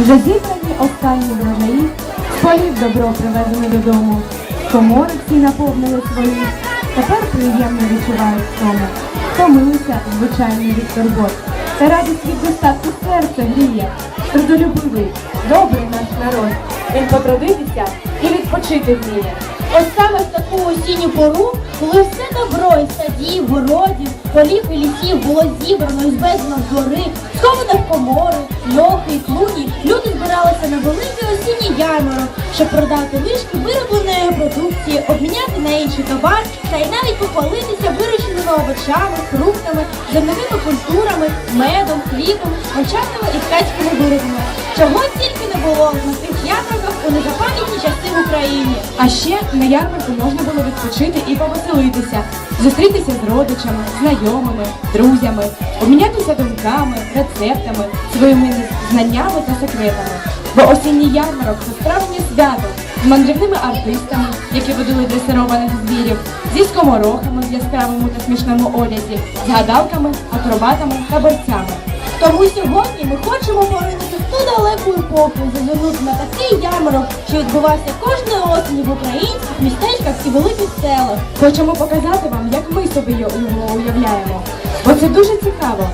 Вже зібрані останні врожаї, з полів добро привезено додому. Комори всі наповнили свої, тепер приємно відчувають втому. Втомилися, звичайно, від турбот. Та радість від достатку серця гріє. Трудолюбивий, добрий наш народ. Він потрудитися і відпочити вміє. Ось саме в таку осінню пору, коли все добро із садів, городів, полів і лісів було зібрано і звезено в двори, сховано в комори, льохи і клуні, люди збиралися на великий осінній ярмарок, щоб продати лишки виробленої продукції, обміняти на інший товар та й навіть похвалитися вирощеними овочами, фруктами, зерновими культурами, медом, хлібом, гончарними і ткацькими виробами. Чого тільки не було на цих ярмарках незапам'ятні часи в Україні. А ще на ярмарку можна було відпочити і повеселитися, зустрітися з родичами, знайомими, друзями, обмінятися думками, рецептами, своїми знаннями та секретами. Бо осінній ярмарок це справжнє свято з мандрівними артистами, які водили дресированих звірів, зі скоморохами в яскравому та смішному одязі, з гадалками, акробатами та борцями. Тому сьогодні ми хочемо поринути в ту далеку епоху зазирнути на такий ярмарок, що відбувався кожної осені в українських містечках і великих селах. Хочемо показати вам, як ми собі його уявляємо. Бо це дуже цікаво.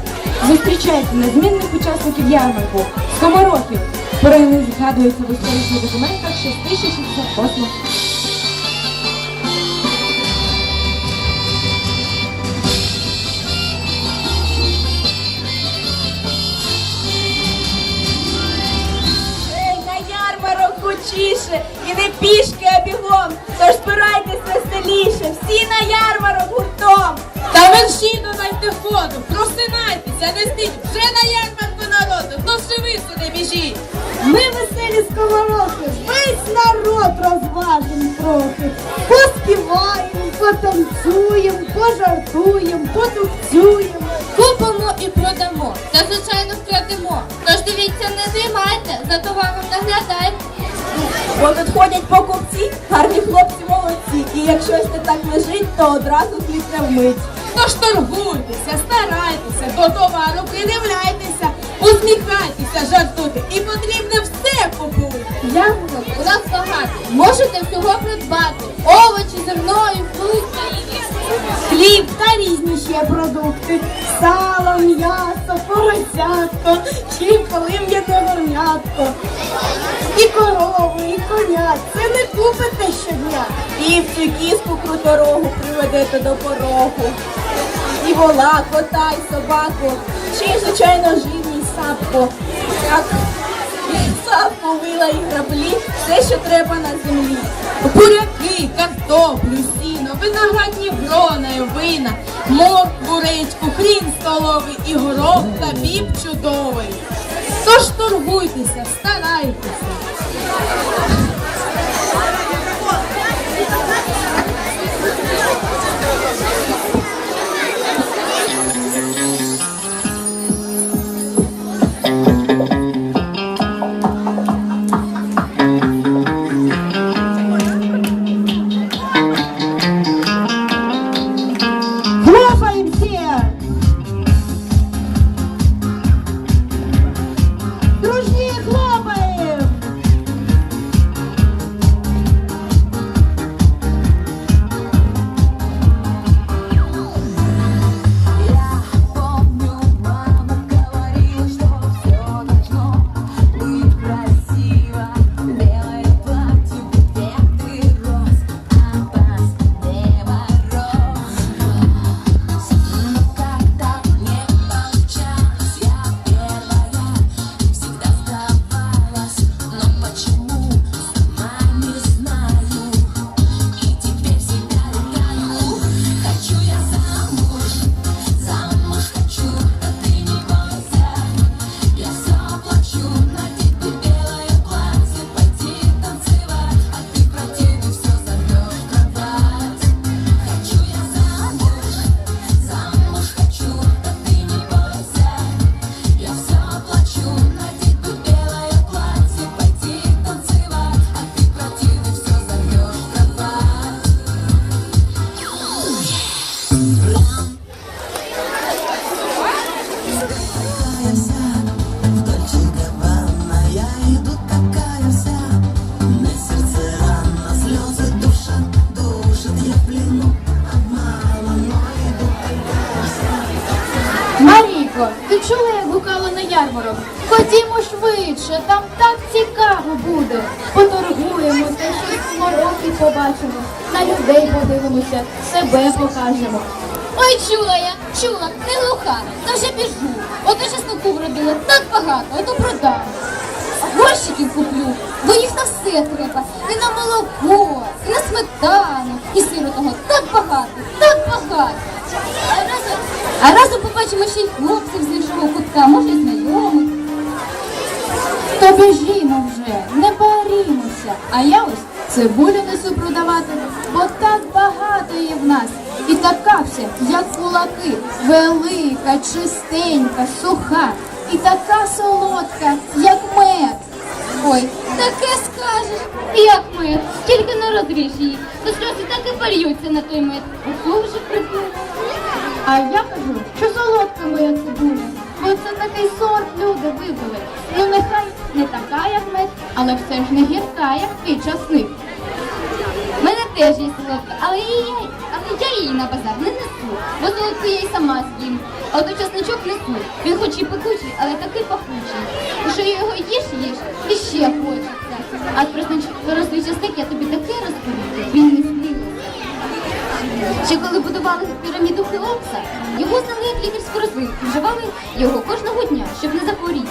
Зустрічайте незмінних учасників ярмарку, скоморохів. Про них згадується в історичних документах 6608 хочіше і не пішки, а бігом. Тож збирайтесь веселіше, всі на ярмарок гуртом. Та мерщій додайте ходу, просинайтеся, не стіть, вже на ярмарку народу, ну ще ви сюди біжіть. Ми веселі сковорохи, весь народ розважим трохи. Поспіваємо, потанцюємо, пожартуємо, потупцюємо. Щось не так лежить, то одразу слідне вмить. Тож торгуйтеся, старайтеся, до товару придивляйтеся, усміхайтеся, жартуйте і потрібно все купуйте. Ярмарок У нас багато, можете всього придбати. Овочі, зерно і фрукти. Хліб та різні ще продукти. Сало, м'ясо, поросятко, чи полим'яне горнятко. І корови, і коня. Це не купите щодня. Вівцю, кіску круторогу приведете до порогу. І вола, кота, і собаку. Чи, звичайно, жирні сапко. Так, сапку, вила і граблі, все, що треба на землі. Буряки, картоплю, сіно, виноградні брона і вина, моркву, речку, хрін столовий і горох та біб чудовий. Тож торгуйтеся, старайтеся. Буде. Поторгуємо та щось смороки побачимо. На людей подивимося, себе покажемо. Ой, чула я, чула, не глуха, та вже біжу. Ото чесноку вродила так багато, ото продам. Горщиків куплю, бо їх на все треба. І на молоко, і на сметану, і сиру того так багато, так багато. А разом, а разом побачимо ще й хлопців з іншого кутка, може й знайомих. То біжімо вже, барімося. А я ось цибулю несу продавати, бо так багато її в нас. І така вся, як кулаки, велика, чистенька, суха, і така солодка, як мед. Ой, таке скажеш, як мед, тільки не розріж її, то сльози так і польються на той мед. Ото вже припила. А я кажу, що солодка моя цибуля, бо це такий сорт люди вибили. Ну нехай не така, як мед, але все ж не гірка, як твій часник. У мене теж є солодка, але, її, але я її на базар не несу, бо солодку я й сама з'їм. А от часничок несу. Він хоч і пекучий, але такий пахучий. Що його їш, їш, і ще хочеться. А про часник я тобі Ще коли будували піраміду Хеопса, його знали як лікарську рослинку, вживали його кожного дня, щоб не захворіти.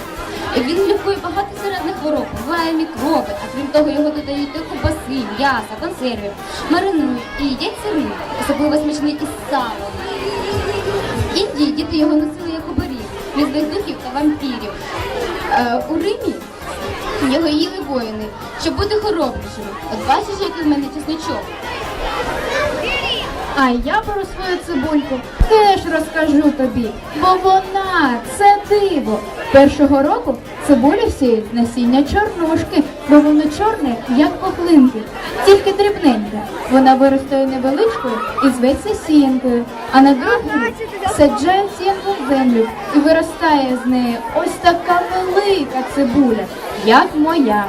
Він лікує багато середних хвороб, буває мікроби, а крім того його додають до ковбаси, м'яса, консервів, маринують і їдять сирим, особливо смачний із салом. Індії діти його носили як оберіг від злих духів та вампірів. Е, у Римі його їли воїни, щоб бути хоробрішими. От бачиш, який в мене чесночок. А я про свою цибульку теж розкажу тобі, бо вона це диво. Першого року цибулю сіють з насіння чорнушки, бо воно чорне, як пухлинки, тільки дрібненьке. Вона виростає невеличкою і зветься сіянкою, а на саджають сіянку в землю і виростає з неї ось така велика цибуля, як моя.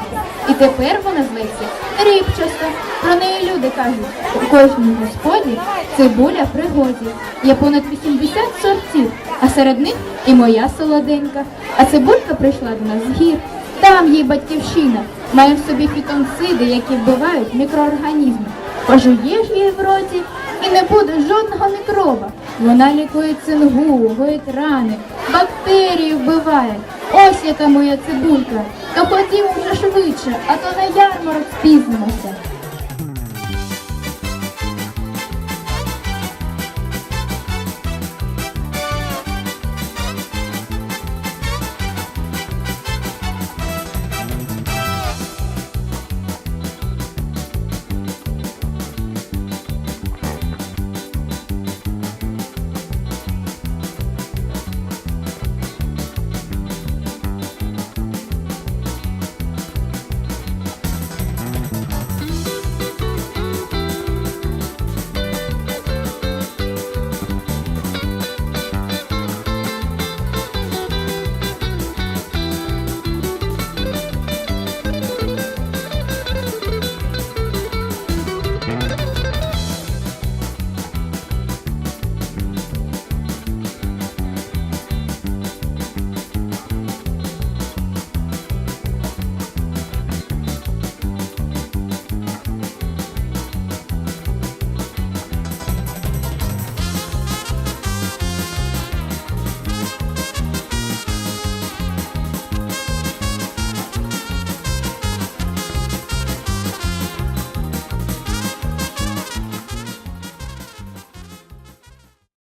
І тепер вона зветься рібчаста. Про неї люди кажуть, у кожній господі цибуля пригоді. Є понад 80 сортів, а серед них і моя солоденька. А цибулька прийшла до нас з гір. Там їй батьківщина має в собі фітонциди, які вбивають мікроорганізми. Пожуєш її в роті і не буде жодного мікроба. Вона лікує цингу, гоїть рани, бактерії вбиває. Ось яка моя цибулька. То хотів вже швидше, а то на ярмарок спізнимося.